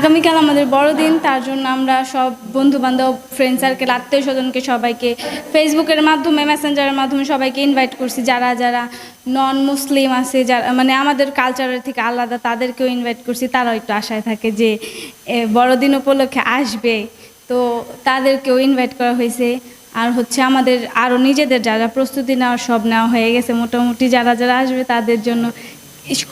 আগামীকাল আমাদের বড়দিন, তার জন্য আমরা সব বন্ধু বান্ধব ফ্রেন্ড সার্কেল আত্মীয় স্বজনকে সবাইকে ফেসবুকের মাধ্যমে মেসেঞ্জারের মাধ্যমে সবাইকে ইনভাইট করছি। যারা যারা নন মুসলিম আছে, যারা মানে আমাদের কালচারের থেকে আলাদা, তাদেরকেও ইনভাইট করছি। তারাও একটু আশায় থাকে যে বড়দিন উপলক্ষে আসবে। তো তাদেরকেও ইনভাইট করা হয়েছে। আর হচ্ছে আমাদের আরও নিজেদের যারা প্রস্তুতি নেওয়ার সব নেওয়া হয়ে গেছে। মোটামুটি যারা যারা আসবে, তাদের জন্য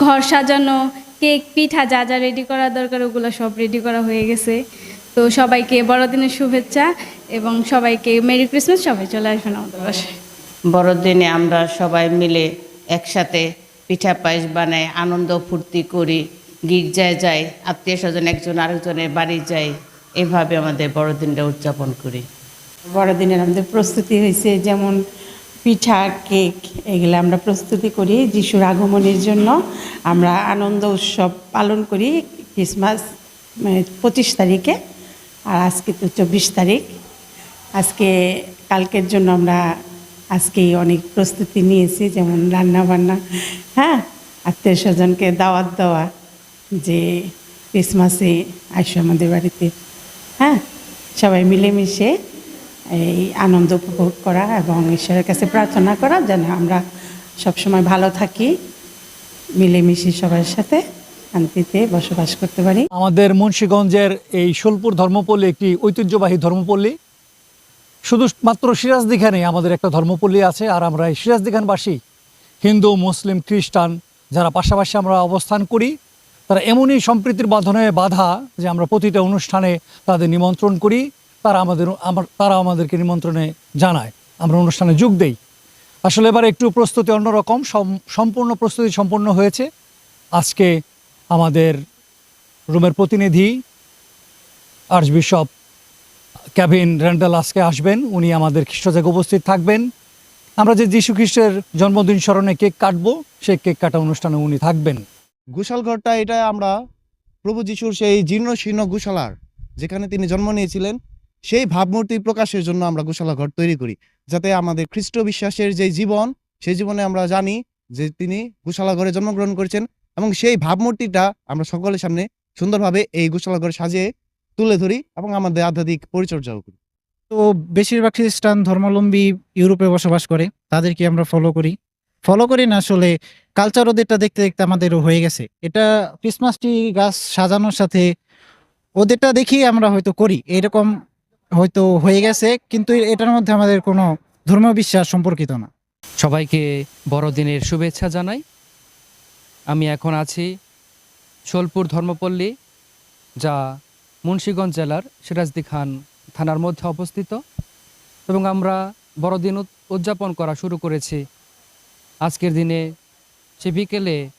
ঘর সাজানো কেক পিঠা যা যা রেডি করা দরকার ওগুলো সব রেডি করা হয়ে গেছে। তো সবাইকে বড়দিনের শুভেচ্ছা এবং সবাইকে মেরি ক্রিসমাস সবাই চলে আসবেন আমাদের বাসায়। বড়দিনে আমরা সবাই মিলে একসাথে পিঠা পায়েস বানাই আনন্দ ফুর্তি করি গির্জায় যাই আত্মীয় স্বজন একজন আরেকজনের বাড়ি যাই এভাবে আমাদের বড়দিনটা উদযাপন করি। বড়দিনের আমাদের প্রস্তুতি হয়েছে যেমন পিঠা, কেক এগুলো আমরা প্রস্তুতি করি যিশুর আগমনের জন্য। আমরা আনন্দ উৎসব পালন করি ক্রিসমাস মানে পঁচিশ তারিখে আর আজকে তো চব্বিশ তারিখ। আজকে, কালকের জন্য আমরা আজকেই অনেক প্রস্তুতি নিয়েছি, যেমন রান্না বান্না হ্যাঁ? আত্মীয় স্বজনকে দাওয়াত দেওয়া যে ক্রিসমাসে আসো আমাদের বাড়িতে হ্যাঁ? সবাই মিলেমিশে এই আনন্দ উপভোগ করা এবং ঈশ্বরের কাছে প্রার্থনা করা যেন আমরা সবসময় ভালো থাকি, মিলেমিশে সবার সাথে শান্তিতে বসবাস করতে পারি। আমাদের মুন্সীগঞ্জের এই সোলপুর ধর্মপল্লী একটি ঐতিহ্যবাহী ধর্মপল্লী। শুধু মাত্র সিরাজদিঘা নেই আমাদের একটা ধর্মপল্লী আছে আর আমরা এই সিরাজদিঘানবাসী, হিন্দু, মুসলিম, খ্রিস্টান, যারা পাশাপাশি আমরা অবস্থান করি, তারা এমনই সম্প্রীতির বাঁধনে বাধা যে আমরা প্রতিটা অনুষ্ঠানে তাদের নিমন্ত্রণ করি। তারা আমাদের আমার তারা আমাদেরকে নিমন্ত্রণে জানায়। আমরা অনুষ্ঠানে যোগ দেই। আসলে এবার একটু প্রস্তুতি অন্যরকম। সম্পূর্ণ প্রস্তুতি সম্পন্ন হয়েছে। আজকে আমাদের রুমের প্রতিনিধি আর্চ বিশপ ক্যাভিন র্যান্ডাল আজকে আসবেন। উনি আমাদের খ্রিস্টজাগে উপস্থিত থাকবেন। আমরা যে যীশু খ্রিস্টের জন্মদিন স্মরণে কেক কাটবো সেই কেক কাটা অনুষ্ঠানে উনি থাকবেন। গোশাল ঘরটা এটা আমরা প্রভু যিশুর সেই জীর্ণ শীর্ণ গোশালার যেখানে তিনি জন্ম নিয়েছিলেন সেই ভাবমূর্তি প্রকাশের জন্য আমরা গোশালা ঘর তৈরি করি, যাতে আমাদের খ্রিস্ট বিশ্বাসের যে জীবন, সেই জীবনে আমরা জানি যে তিনি গোশালা ঘরে জন্মগ্রহণ করেছেন এবং সেই ভাবমূর্তিটা আমরা সকলের সামনে সুন্দরভাবে এই গোশালা ঘরে সাজিয়ে তুলে ধরি এবং আমাদের আধ্যাত্মিক পরিচর্যাও করি। তো বেশিরভাগ খ্রিস্টান ধর্মাবলম্বী ইউরোপে বসবাস করে, তাদেরকে আমরা ফলো করি। ফলো করি না আসলে কালচার ওদেরটা দেখতে দেখতে আমাদেরও হয়ে গেছে। এটা ক্রিসমাস ট্রি গাছ সাজানোর সাথে ওদেরটা দেখি আমরা হয়তো করি। এরকম হয়তো হয়ে গেছে, কিন্তু এটার মধ্যে আমাদের কোনো ধর্মীয় বিশ্বাস সম্পর্কিত না। সবাইকে বড়দিনের শুভেচ্ছা জানাই। আমি এখন আছি সোলপুর ধর্মপল্লী, যা মুন্সীগঞ্জ জেলার সিরাজদি খান থানার মধ্যে অবস্থিত। এবং আমরা বড়দিন উদ- উদযাপন করা শুরু করেছি আজকের দিনে। সে বিকেলে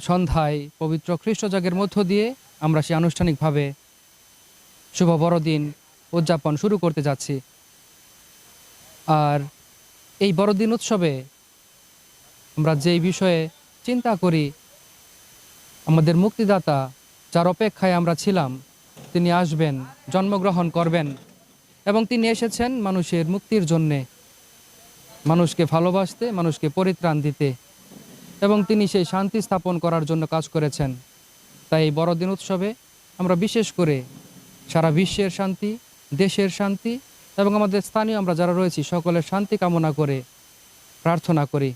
সন্ধ্যায় পবিত্র খ্রিস্টজাগের মধ্য দিয়ে আমরা সে আনুষ্ঠানিকভাবে শুভ বড়দিন উদযাপন শুরু করতে যাচ্ছি। আর এই বড়দিন উৎসবে আমরা যেই বিষয়ে চিন্তা করি, আমাদের মুক্তিদাতা যার অপেক্ষায় আমরা ছিলাম, তিনি আসবেন, জন্মগ্রহণ করবেন এবং তিনি এসেছেন মানুষের মুক্তির জন্যে। মানুষকে ভালোবাসতে, মানুষকে পরিত্রাণ দিতে এবং তিনি সেই শান্তি স্থাপন করার জন্য কাজ করেছেন। তাই এই বড়দিন উৎসবে আমরা বিশেষ করে সারা বিশ্বের শান্তি দেশের শান্তি এবং আমাদের স্থানীয় আমরা যারা রয়েছি সকলের শান্তি কামনা করে প্রার্থনা করি।